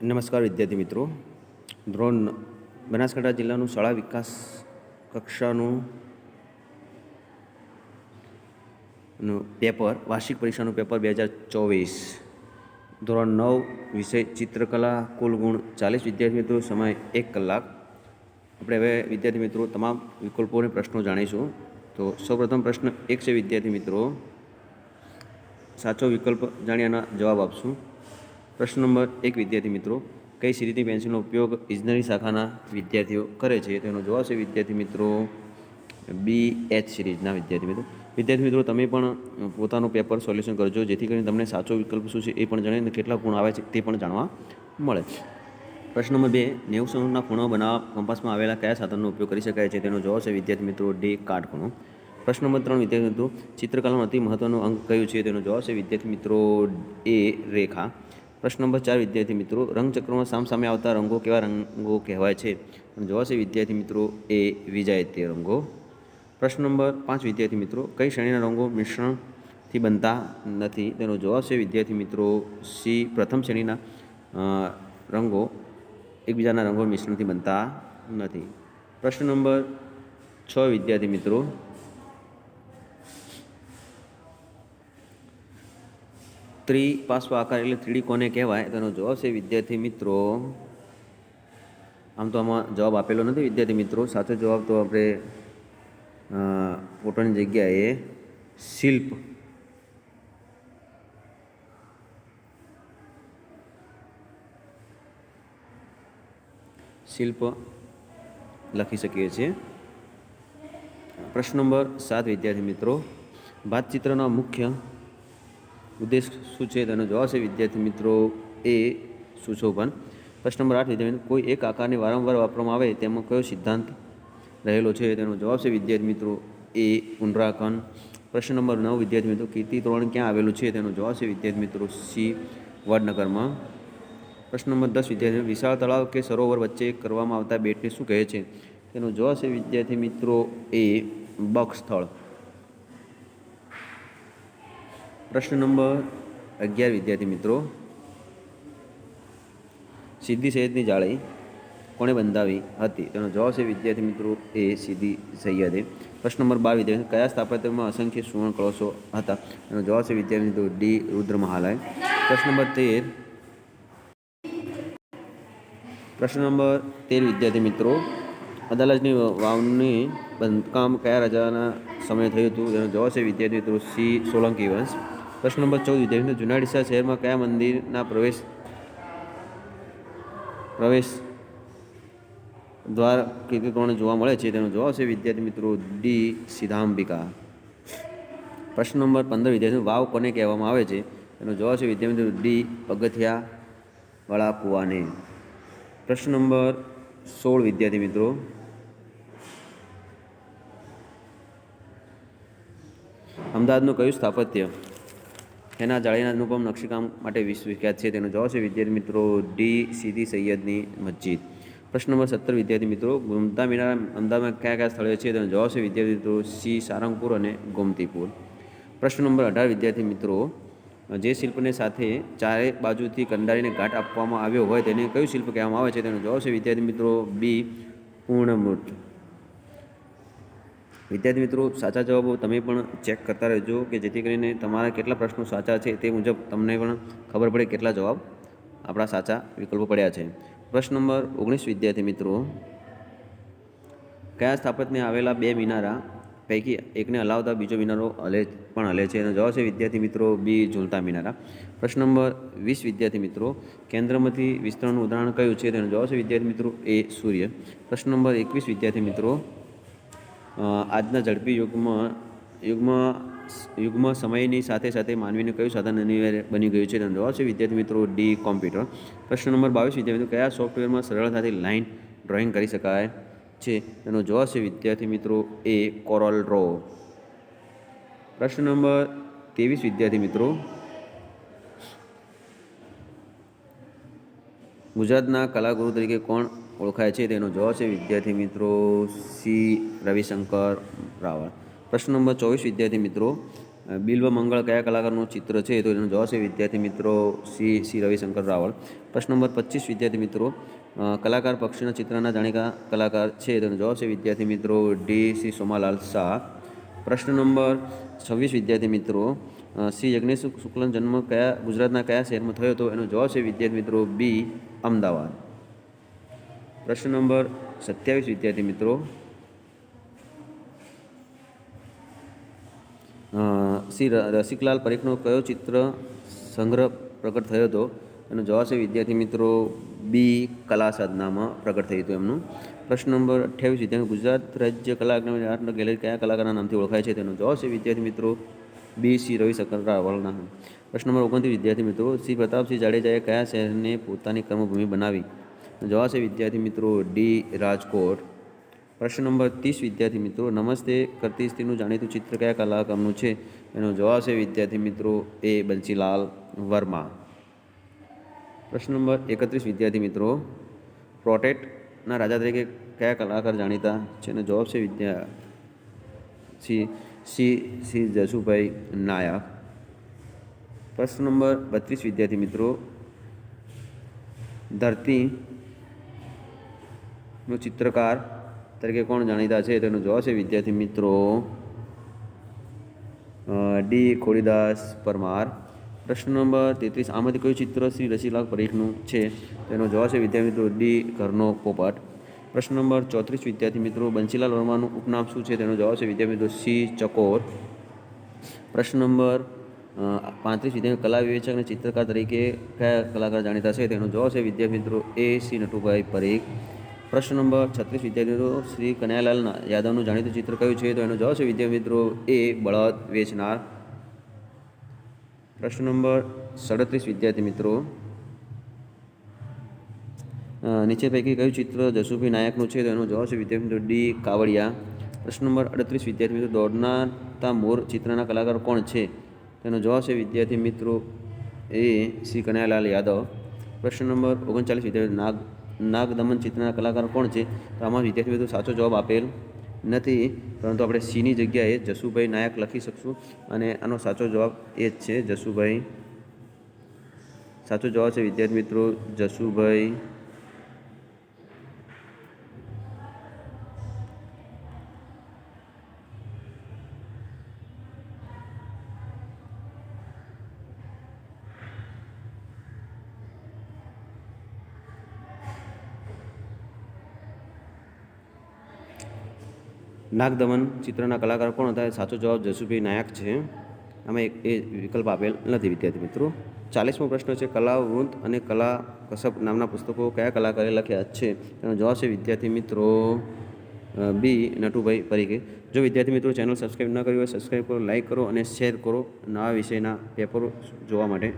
નમસ્કાર વિદ્યાર્થી મિત્રો. ધોરણ બનાસકાંઠા જિલ્લાનું શાળા વિકાસ કક્ષાનું પેપર, વાર્ષિક પરીક્ષાનું પેપર બે હજાર ચોવીસ. ધોરણ નવ, વિષય ચિત્રકલા કુલ ગુણ ચાલીસ વિદ્યાર્થી મિત્રો, સમય એક કલાક. આપણે હવે વિદ્યાર્થી મિત્રો તમામ વિકલ્પોને પ્રશ્નો જાણીશું. તો સૌપ્રથમ પ્રશ્ન એક છે વિદ્યાર્થી મિત્રો. સાચો વિકલ્પ જાણ્યાના જવાબ આપશું. પ્રશ્ન નંબર એક, વિદ્યાર્થી મિત્રો. કઈ સિરીઝની પેન્સિલનો ઉપયોગ ઇજનેરી શાખાના વિદ્યાર્થીઓ કરે છે? તેનો જવાબ છે, વિદ્યાર્થી મિત્રો બી એચ સિરીઝના વિદ્યાર્થી મિત્રો. વિદ્યાર્થી મિત્રો, તમે પણ પોતાનું પેપર સોલ્યુશન કરજો, જેથી કરીને તમને સાચો વિકલ્પ શું છે એ પણ જણાય અને કેટલા ગુણ આવે છે તે પણ જાણવા મળે. પ્રશ્ન નંબર બે, નેવું સંગના ખૂણો બનાવવા કંપાસમાં આવેલા કયા સાધનનો ઉપયોગ કરી શકાય છે? તેનો જવાબ છે, વિદ્યાર્થી મિત્રો ડી કાટખૂણો પ્રશ્ન નંબર ત્રણ, વિદ્યાર્થી મિત્રો, ચિત્રકલામાં અતિ મહત્વનું અંગ કયું છે? તેનો જવાબ છે, વિદ્યાર્થી મિત્રો એ રેખા. પ્રશ્ન નંબર ચાર, વિદ્યાર્થી મિત્રો, રંગચક્રમાં સામસામે આવતા રંગો કેવા રંગો કહેવાય છે? જવાબ છે, વિદ્યાર્થી મિત્રો, એ વિજાયતી રંગો. પ્રશ્ન નંબર પાંચ, વિદ્યાર્થી મિત્રો, કઈ શ્રેણીના રંગો મિશ્રણથી બનતા નથી? તેનો જવાબ છે, વિદ્યાર્થી મિત્રો, સી, પ્રથમ શ્રેણીના રંગો એકબીજાના રંગો મિશ્રણથી બનતા નથી. પ્રશ્ન નંબર છ, વિદ્યાર્થી મિત્રો ત્રિપાર્શ્વ આકાર એટલે થ્રીડી કોને કહેવાય? તેનો જવાબ છે વિદ્યાર્થી મિત્રો. આમ તો આમાં જવાબ આપેલો નથી વિદ્યાર્થી મિત્રો. સાચો જવાબ તો આપણે પોતાની જગ્યાએ શિલ્પ. શિલ્પ લખી શકીએ છીએ. પ્રશ્ન નંબર સાત વિદ્યાર્થી મિત્રો. ભાતચિત્રનો મુખ્ય ઉદ્દેશ શું છે તેનો જવાબ છે, વિદ્યાર્થી મિત્રો એ સુશોભન. પ્રશ્ન નંબર આઠ, વિદ્યાર્થી કોઈ એક આકારને વારંવાર વાપરવામાં આવે તેમાં કયો સિદ્ધાંત રહેલો છે? તેનો જવાબ છે, વિદ્યાર્થી મિત્રો એ, પુનરાકન. પ્રશ્ન નંબર નવ, વિદ્યાર્થી મિત્રો, કીર્તિ તોરણ ક્યાં આવેલું છે? તેનો જવાબ છે, વિદ્યાર્થી મિત્રો, સી, વડનગરમાં. પ્રશ્ન નંબર દસ, વિદ્યાર્થી વિશાળ તળાવ કે સરોવર વચ્ચે કરવામાં આવતા બેટને શું કહે છે? તેનો જવાબ છે, વિદ્યાર્થી મિત્રો એ, બક્ષ સ્થળ. પ્રશ્ન નંબર અગિયાર, વિદ્યાર્થી મિત્રો. સિદ્ધિ સૈયદની જાળી કોણે બંધાવી હતી? તેનો જવાબ છે, વિદ્યાર્થી મિત્રો, એ સિદ્ધિ સૈયદે. પ્રશ્ન નંબર બાર, વિદ્યાર્થી, કયા સ્થાપત્યમાં અસંખ્ય સુવર્ણ કળશો હતા? તેનો જવાબ છે, વિદ્યાર્થી મિત્રો, ડી રુદ્ર મહાલય પ્રશ્ન નંબર તેર. પ્રશ્ન નંબર તેર, વિદ્યાર્થી મિત્રો, અદાલતની વાવની બાંધકામ કયા રાજાના સમયે થયું હતું? તેનો જવાબ છે, વિદ્યાર્થી મિત્રો, સી સોલંકી વંશ. પ્રશ્ન નંબર ચૌદ વિદ્યાર્થી મિત્રો, જૂના ડીસા શહેરમાં કયા મંદિરના પ્રવેશ પ્રવેશ દ્વાર કીર્તિ પ્રમાણે જોવા મળે છે? તેનો જવાબ છે વિદ્યાર્થી મિત્રો ડી સિદ્ધાંબિકા. પ્રશ્ન નંબર પંદર વિદ્યાર્થી વાવ કોને કહેવામાં આવે છે? તેનો જવાબ છે વિદ્યાર્થી મિત્રો ડી પગથિયાવાળા કુવાને પ્રશ્ન નંબર સોળ વિદ્યાર્થી મિત્રો. અમદાવાદનું કયું સ્થાપત્ય? એના જાળીના અનુપમ નકશીકામ માટે વિશ્વ વિખ્યાત છે. તેનો જવાબ છે વિદ્યાર્થી મિત્રો ડી સીધી સૈયદની મસ્જિદ. પ્રશ્ન નંબર સત્તર, વિદ્યાર્થી મિત્રો, ગુમતા મિનાર અમદાવાદમાં કયા કયા સ્થળે છે? તેનો જવાબ છે વિદ્યાર્થી મિત્રો સી સારંગપુર અને ગોમતીપુર. પ્રશ્ન નંબર અઢાર, વિદ્યાર્થી મિત્રો, જે શિલ્પને સાથે ચારે બાજુથી કંડારીને ઘાટ આપવામાં આવ્યો હોય તેને કયું શિલ્પ કહેવામાં આવે છે? તેનો જવાબ છે વિદ્યાર્થી મિત્રો બી પૂર્ણમૂર્ત. વિદ્યાર્થી મિત્રો, સાચા જવાબો તમે પણ ચેક કરતા રહેજો કે જેથી કરીને તમારા કેટલા પ્રશ્નો સાચા છે તે મુજબ તમને પણ ખબર પડે કેટલા જવાબ આપણા સાચા વિકલ્પો પડ્યા છે. પ્રશ્ન નંબર ઓગણીસ, વિદ્યાર્થી મિત્રો. કયા સ્થાપત્યને આવેલા બે મિનારા પૈકી એકને હલાવતા બીજો મિનારો હલે પણ હલે છે? એનો જવાબ છે, વિદ્યાર્થી મિત્રો, બી, ઝૂલતા મિનારા. પ્રશ્ન નંબર વીસ, વિદ્યાર્થી મિત્રો. કેન્દ્રમાંથી વિસ્તરણનું ઉદાહરણ કયું છે? તેનો જવાબ છે, વિદ્યાર્થી મિત્રો, એ સૂર્ય. પ્રશ્ન નંબર એકવીસ, વિદ્યાર્થી મિત્રો. આજના ઝડપી યુગમાં યુગમાં યુગમાં સમયની સાથે સાથે માનવીને કયું સાધન અનિવાર્ય બની ગયું છે તેનો જવાબ છે વિદ્યાર્થી મિત્રો ડી કોમ્પ્યુટર પ્રશ્ન નંબર બાવીસ, વિદ્યાર્થી મિત્રો, કયા સોફ્ટવેરમાં સરળતાથી લાઇન ડ્રોઈંગ કરી શકાય છે? તેનો જવાબ છે વિદ્યાર્થી મિત્રો એ કોરલ રો પ્રશ્ન નંબર ત્રેવીસ, વિદ્યાર્થી મિત્રો. ગુજરાતના કલાગુરુ તરીકે કોણ ઓળખાય છે. તેનો જવાબ છે વિદ્યાર્થી મિત્રો સી રવિશંકર રાવળ. પ્રશ્ન નંબર ચોવીસ, વિદ્યાર્થી મિત્રો બિલ્વ મંગળ કયા કલાકારનું ચિત્ર છે? તો એનો જવાબ છે વિદ્યાર્થી મિત્રો સી સી રવિશંકર રાવળ. પ્રશ્ન નંબર પચીસ, વિદ્યાર્થી મિત્રો કલાકાર પક્ષીના ચિત્રના જાણીતા કલાકાર છે. તેનો જવાબ છે વિદ્યાર્થી મિત્રો ડી સી સોમાલાલ શાહ. પ્રશ્ન નંબર છવ્વીસ, વિદ્યાર્થી મિત્રો સી યજ્ઞેશ શુક્લનો જન્મ કયા ગુજરાતના કયા શહેરમાં થયો? હતો એનો જવાબ છે વિદ્યાર્થી મિત્રો બી અમદાવાદ. પ્રશ્ન નંબર સત્યાવીસ, વિદ્યાર્થી મિત્રો. શ્રી રસિકલાલ પરીખનો કયો ચિત્ર સંગ્રહ પ્રગટ થયો હતો? એનો જવાબ છે, વિદ્યાર્થી મિત્રો, બી, કલા સાધનામાં પ્રગટ થયું હતું એમનું. પ્રશ્ન નંબર અઠ્યાવીસ, વિદ્યાર્થી ગુજરાત રાજ્ય કલા અકાદમી આર્ટ ગેલેરી કયા કલાકારના નામથી ઓળખાય છે? તેનો જવાબ છે, વિદ્યાર્થી મિત્રો, બી, સી, રવિશંકર રાવલના. પ્રશ્ન નંબર ઓગણત્રીસ, વિદ્યાર્થી મિત્રો શ્રી પ્રતાપસિંહ જાડેજાએ કયા શહેરને પોતાની કર્મભૂમિ બનાવી? જવાબ છે વિદ્યાર્થી મિત્રો ડી રાજકોટ. પ્રશ્ન નંબર ત્રીસ, વિદ્યાર્થી મિત્રો, નમસ્તે, કરતી સ્ત્રીનું જાણીતું ચિત્ર કયા કલાકારનું છે? એનો જવાબ છે વિદ્યાર્થી મિત્રો એ બંસીલાલ વર્મા. પ્રશ્ન નંબર એકત્રીસ, વિદ્યાર્થી મિત્રો, પ્રોટેટના રાજા તરીકે કયા કલાકાર જાણીતા છે? એનો જવાબ છે વિદ્યા C C C, Jasubhai Nayak. પ્રશ્ન નંબર બત્રીસ, વિદ્યાર્થી મિત્રો, ધરતી નો ચિત્રકાર તરીકે કોણ જાણીતા છે તેનો જવાબ છે વિદ્યાર્થી મિત્રો. ડી ખોડીદાસ પરમાર. પ્રશ્ન નંબર તેત્રીસ, આમાંથી કયું ચિત્ર શ્રી રસીલાલ પરીખનું છે તેનો જવાબ છે વિદ્યાર્થી મિત્રો ડી ઘરનો પોપટ. પ્રશ્ન નંબર ચોત્રીસ, વિદ્યાર્થી મિત્રો બંસીલાલ વર્માનું ઉપનામ શું છે તેનો જવાબ છે વિદ્યાર્થી મિત્રો સી ચકોર. પ્રશ્ન નંબર પાંત્રીસ, વિદ્યાર્થી કલા વિવેચક અને ચિત્રકાર તરીકે કયા કલાકાર જાણીતા છે તેનો જવાબ છે વિદ્યાર્થી મિત્રો એ સી નટુભાઈ પરીખ. પ્રશ્ન નંબર છત્રીસ, વિદ્યાર્થીઓ, શ્રી કનૈયાલાલના યાદવનું જાણીતું ચિત્ર કયું છે? તો એનો જવાબ છે, વિદ્યાર્થી મિત્રો, એ બળદ વેચનાર. પ્રશ્ન નંબર સડત્રીસ, વિદ્યાર્થી મિત્રો. નીચે પૈકી કયું ચિત્ર જસુભી નાયકનું છે? તો એનો જવાબ છે, વિદ્યાર્થી મિત્રો, ડી કાવડિયા. પ્રશ્ન નંબર અડત્રીસ વિદ્યાર્થી મિત્રો, દોડનાતા મોર ચિત્રના કલાકાર કોણ છે? તેનો જવાબ છે, વિદ્યાર્થી મિત્રો, એ શ્રી કનૈયાલાલ યાદવ. પ્રશ્ન નંબર ઓગણચાલીસ, વિદ્યાર્થી નાગ નાગ દમન ચિત્રના કલાકાર કોણ છે? તો આમાં વિદ્યાર્થી મિત્રો સાચો જવાબ આપેલ નથી, પરંતુ આપણે સીની જગ્યાએ જસુભાઈ નાયક લખી શકશું અને આનો સાચો જવાબ એ જ છે જસુભાઈ. સાચો જવાબ છે વિદ્યાર્થી મિત્રો જસુભાઈ નાગદમન ચિત્રના કલાકાર કોણ હતા સાચો જવાબ જસુભાઈ નાયક છે. આમાં એક એ વિકલ્પ આપેલ નથી, વિદ્યાર્થી મિત્રો. ચાલીસમો પ્રશ્ન છે કલા વૃંદ અને કલા કસબ નામના પુસ્તકો કયા કલાકારે લખ્યા છે? તેનો જવાબ છે, વિદ્યાર્થી મિત્રો બી, નટુભાઈ પરીખે. જો વિદ્યાર્થી મિત્રો ચેનલ સબસ્ક્રાઈબ ન કરી હોય સબસ્ક્રાઈબ કરો લાઈક કરો અને શેર કરો નવા વિષયના પેપરો જોવા માટે.